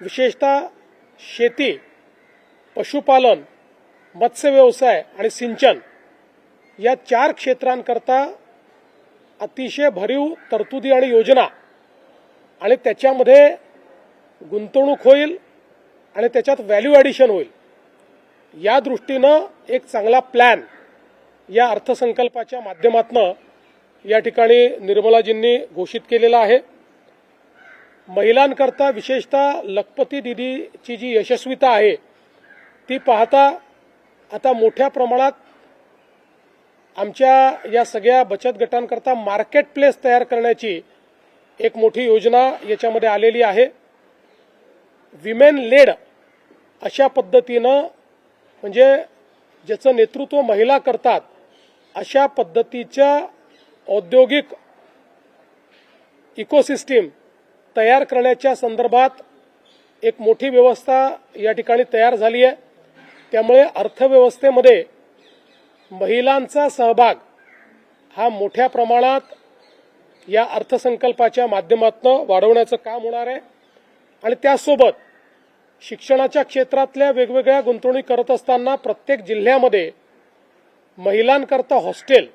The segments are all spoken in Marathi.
विशेषतः शेती पशुपालन मत्स्यव्यवसाय आणि सिंचन या चार क्षेत्रांकरता अतिशय भरीव तरतुदी आणि योजना आणि त्याच्यामध्ये गुंतवणूक होईल आणि त्याच्यात व्हॅल्यू ॲडिशन होईल. या दृष्टीनं एक चांगला प्लॅन या अर्थसंकल्पाच्या माध्यमातनं या ठिकाणी निर्मलाजींनी घोषित केलेला आहे. महिलांकरता विशेषतः लखपती दिदीची जी यशस्वीता आहे ती पाहता आता मोठ्या प्रमाणात आमच्या या सगळ्या बचत गटांकरता मार्केट प्लेस तयार करण्याची एक मोठी योजना याच्यामध्ये आलेली आहे. विमेन लेड अशा पद्धतीनं म्हणजे ज्याचं नेतृत्व महिला करतात अशा पद्धतीच्या औद्योगिक इकोसिस्टीम तयार करण्याच्या संदर्भात एक मोठी व्यवस्था या ठिकाणी तयार झाली आहे. त्यामुळे अर्थव्यवस्थेमध्ये महिलांचा सहभाग हा मोठ्या प्रमाणात या अर्थसंकल्पाच्या माध्यमातून वाढवण्याचं काम होणार आहे. आणि त्यासोबत शिक्षणाच्या क्षेत्रातल्या वेगवेगळ्या गुंतवणूक करत असताना प्रत्येक जिल्ह्यामध्ये महिलांकरता हॉस्टेल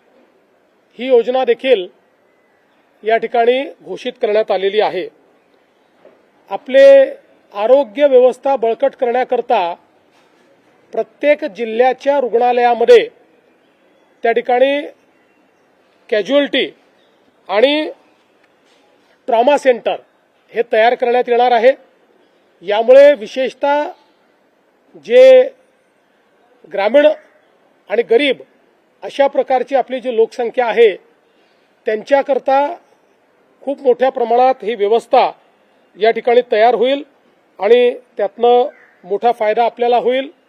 ही योजना देखील या ठिकाणी घोषित करण्यात आलेली आहे. आपले आरोग्य व्यवस्था बळकट करण्याकरता प्रत्येक जिल्ह्याच्या रुग्णालयामध्ये त्या ठिकाणी कॅज्युअल्टी आणि ट्रॉमा सेंटर हे तयार करण्यात येणार आहे. यामुळे विशेषतः जे ग्रामीण आणि गरीब अशा प्रकारची आपली जी लोकसंख्या आहे त्यांच्याकरता खूप मोठ्या प्रमाणात ही व्यवस्था या ठिकाणी तयार होईल आणि त्यातनं मोठा फायदा आपल्याला होईल.